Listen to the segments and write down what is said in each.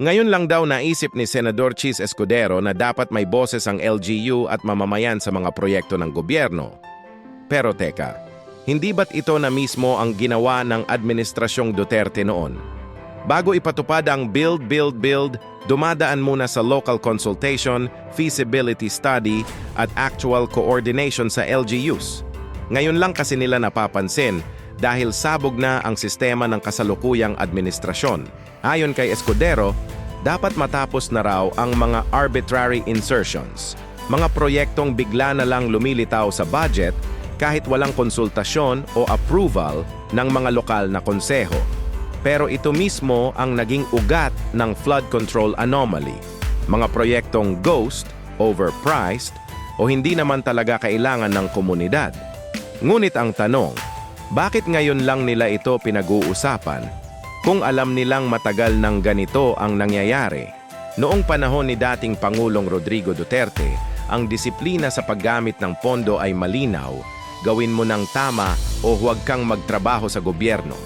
Ngayon lang daw naisip ni Senador Chis Escudero na dapat may boses ang LGU at mamamayan sa mga proyekto ng gobyerno. Pero teka, hindi ba't ito na mismo ang ginawa ng Administrasyong Duterte noon? Bago ipatupad ang Build, Build, Build, dumadaan muna sa local consultation, feasibility study, at actual coordination sa LGUs. Ngayon lang kasi nila napapansin dahil sabog na ang sistema ng kasalukuyang administrasyon. Ayon kay Escudero, dapat matapos na raw ang mga arbitrary insertions, mga proyektong bigla na lang lumilitaw sa budget kahit walang konsultasyon o approval ng mga lokal na konseho. Pero ito mismo ang naging ugat ng flood control anomaly. Mga proyektong ghost, overpriced, o hindi naman talaga kailangan ng komunidad. Ngunit ang tanong, bakit ngayon lang nila ito pinag-uusapan kung alam nilang matagal ng ganito ang nangyayari? Noong panahon ni dating Pangulong Rodrigo Duterte, ang disiplina sa paggamit ng pondo ay malinaw, gawin mo ng tama o huwag kang magtrabaho sa gobyerno.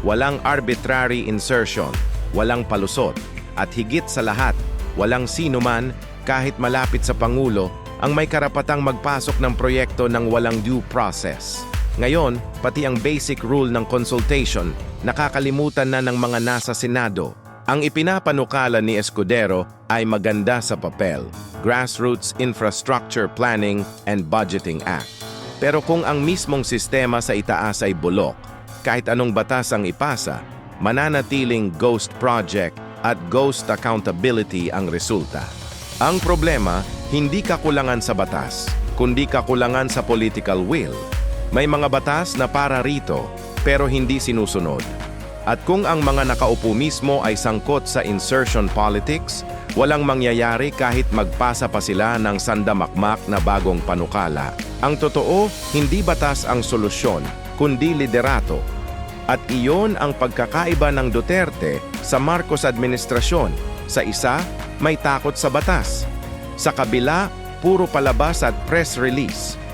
Walang arbitrary insertion, walang palusot, at higit sa lahat, walang sino man, kahit malapit sa Pangulo, ang may karapatang magpasok ng proyekto ng walang due process. Ngayon, pati ang basic rule ng consultation, nakakalimutan na ng mga nasa Senado. Ang ipinapanukala ni Escudero ay maganda sa papel, Grassroots Infrastructure Planning and Budgeting Act. Pero kung ang mismong sistema sa itaas ay bulok, kahit anong batas ang ipasa, mananatiling ghost project at ghost accountability ang resulta. Ang problema, hindi kakulangan sa batas, kundi kakulangan sa political will. May mga batas na para rito, pero hindi sinusunod. At kung ang mga nakaupo mismo ay sangkot sa insertion politics, walang mangyayari kahit magpasa pa sila ng sandamakmak na bagong panukala. Ang totoo, hindi batas ang solusyon, kundi liderato. At iyon ang pagkakaiba ng Duterte sa Marcos administrasyon. Sa isa, may takot sa batas. Sa kabila, puro palabas at press release.